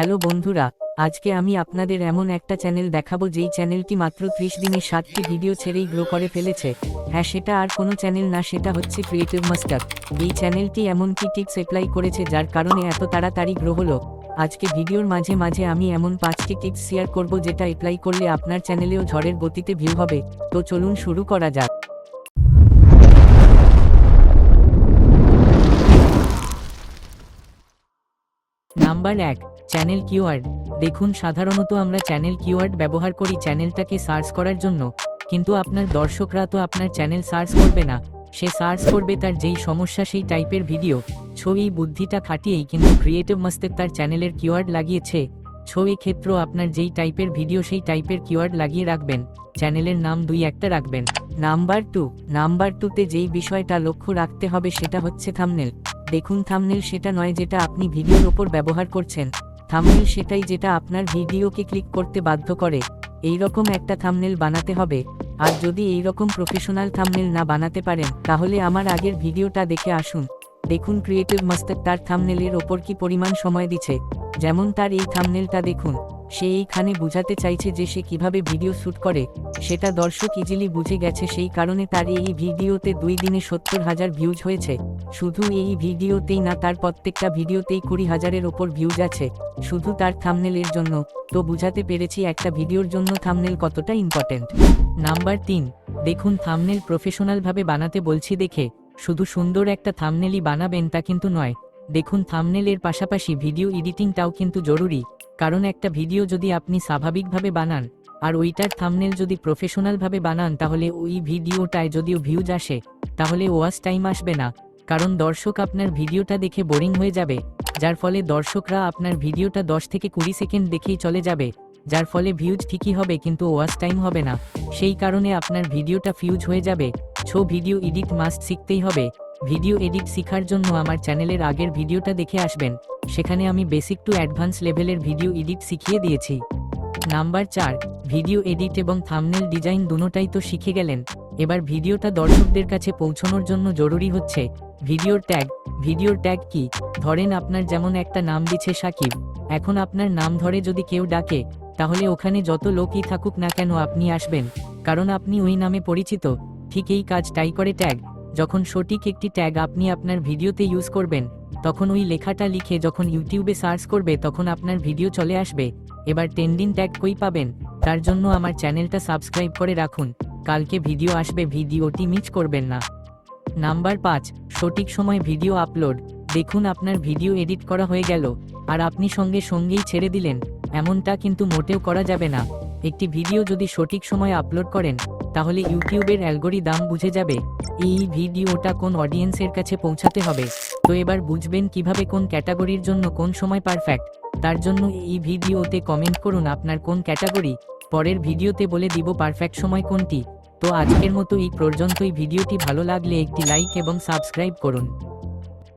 Hello বন্ধুরা, আজকে আমি আপনাদের এমন একটা চ্যানেল দেখাবো যেই চ্যানেলটি মাত্র ত্রিশ দিনে সাতটি ভিডিও ছেড়েই গ্রো করে ফেলেছে। হ্যাঁ সেটা আর কোনো চ্যানেল না, সেটা হচ্ছে ক্রিয়েটিভ মাস্টার এই চ্যানেলটি এমন কি টিপস অ্যাপ্লাই করেছে যার কারণে এত তাড়াতাড়ি গ্রো হলো। আজকে ভিডিওর মাঝে মাঝে আমি এমন পাঁচটি টিপস শেয়ার করব যেটা অ্যাপ্লাই করলে আপনার চ্যানেলেও ঝড়ের গতিতে ভিউ হবে। তো চলুন শুরু করা যাক। নাম্বার এক, চ্যানেল কিওয়ার্ড দেখুন, সাধারণত আমরা চ্যানেল কিওয়ার্ড ব্যবহার করি চ্যানেলটাকে সার্চ করার জন্য, কিন্তু আপনার দর্শকরা তো আপনার চ্যানেল সার্চ করবে না। সে সার্চ করবে তার যেই সমস্যা, সেই টাইপের ভিডিও। ছবি বুদ্ধিটা খাটিয়েই কিন্তু ক্রিয়েটিভ মাস্তেক তার চ্যানেলের কিওয়ার্ড লাগিয়েছে। ছবি ক্ষেত্র আপনার যেই টাইপের ভিডিও, সেই টাইপের কিওয়ার্ড লাগিয়ে রাখবেন। চ্যানেলের নাম দুই একটা রাখবেন। নাম্বার টু, নাম্বার টুতে যেই বিষয়টা লক্ষ্য রাখতে হবে সেটা হচ্ছে থামনেল দেখুন থামনেল সেটা নয় যেটা আপনি ভিডিওর ওপর ব্যবহার করছেন। থামনেল সেটাই যেটা আপনার ভিডিওকে ক্লিক করতে বাধ্য করে। এই রকম একটা থামনেল বানাতে হবে। আর যদি এই রকম প্রফেশনাল থামনেল না বানাতে পারেন, তাহলে আমার আগের ভিডিওটা দেখে আসুন। দেখুন ক্রিয়েটিভ মাস্টার তার থামনেলের ওপর কি পরিমাণ সময় দিচ্ছে। যেমন তার এই থামনেলটা দেখুন। সে এইখানে বুঝাতে চাইছে যে সে কীভাবে ভিডিও শ্যুট করে, সেটা দর্শক ইজিলি বুঝে গেছে সেই কারণে তার এই ভিডিওতে দুই দিনে সত্তর হাজার ভিউজ হয়েছে। শুধু এই ভিডিওতেই না, তার প্রত্যেকটা ভিডিওতেই কুড়ি হাজারের ওপর ভিউজ আছে। শুধু তার থামনেলের জন্য। তো বুঝাতে পেরেছি একটা ভিডিওর জন্য থামনেল কতটা ইম্পর্টেন্ট নাম্বার তিন, দেখুন থামনেল প্রফেশনালভাবে বানাতে বলছি দেখে, শুধু সুন্দর একটা থামনেলই বানাবেন তা কিন্তু নয়। দেখুন থামনেলের পাশাপাশি ভিডিও এডিটিংটাও কিন্তু জরুরি। কারণ একটা ভিডিও যদি আপনি স্বাভাবিকভাবে বানান, আর ওইটার থামনেল যদি প্রফেশনালভাবে বানান তাহলে ওই ভিডিওটায় যদিও ভিউজ আসে, তাহলে ওয়াচ টাইম আসবে না। কারণ দর্শক আপনার ভিডিওটা দেখে বোরিং হয়ে যাবে, যার ফলে দর্শকরা আপনার ভিডিওটা দশ থেকে কুড়ি সেকেন্ড দেখেই চলে যাবে, যার ফলে ভিউজ ঠিকই হবে কিন্তু ওয়াচ টাইম হবে না। সেই কারণে আপনার ভিডিওটা ফিউজ হয়ে যাবে, ছো ভিডিও এডিট মাস্ট শিখতেই হবে। ভিডিও এডিট শেখার জন্য আমার চ্যানেলের আগের ভিডিওটা দেখে আসবেন, সেখানে আমি বেসিক টু অ্যাডভান্স লেভেলের ভিডিও এডিট শিখিয়ে দিয়েছি। নাম্বার চার, ভিডিও এডিট এবং থামনেল ডিজাইন দুটোটাই তো শিখে গেলেন, এবার ভিডিওটা দর্শকদের কাছে পৌঁছানোর জন্য জরুরি হচ্ছে, ভিডিওর ট্যাগ ভিডিওর ট্যাগ কি? ধরেন আপনার যেমন একটা নাম দিছে সাকিব, এখন আপনার নাম ধরে যদি কেউ ডাকে, তাহলে ওখানে যত লোকই থাকুক না কেন আপনি আসবেন, কারণ আপনি ওই নামে পরিচিত, ঠিক এই কাজটাই করে ট্যাগ যখন সঠিক একটি ট্যাগ আপনি আপনার ভিডিওতে ইউজ করবেন, তখন ওই লেখাটা লিখে যখন ইউটিউবে সার্চ করবে, তখন আপনার ভিডিও চলে আসবে। এবার ট্রেন্ডিং ট্যাগ কই পাবেন? তার জন্য আমার চ্যানেলটা সাবস্ক্রাইব করে রাখুন। কালকে ভিডিও আসবে, ভিডিওটি মিস করবেন না। নাম্বার পাঁচ, সঠিক সময় ভিডিও আপলোড দেখুন আপনার ভিডিও এডিট করা হয়ে গেল, আর আপনি সঙ্গে সঙ্গেই ছেড়ে দিলেন। এমনটা কিন্তু মোটেও করা যাবে না। একটি ভিডিও যদি সঠিক সময় আপলোড করেন, তাহলে ইউটিউবের অ্যালগোরিদাম বুঝে যাবে। এই ভিডিওটা কোন অডিয়েন্সের কাছে পৌঁছাতে হবে? তো এবার বুঝবেন কীভাবে কোন ক্যাটাগরির জন্য কোন সময় পারফেক্ট। তার জন্য এই ভিডিওতে কমেন্ট করুন আপনার কোন ক্যাটাগরি। পরের ভিডিওতে বলে দিব পারফেক্ট সময় কোনটি। তো আজকের মতো এই পর্যন্তই। ভিডিওটি ভালো লাগলে একটি লাইক এবং সাবস্ক্রাইব করুন।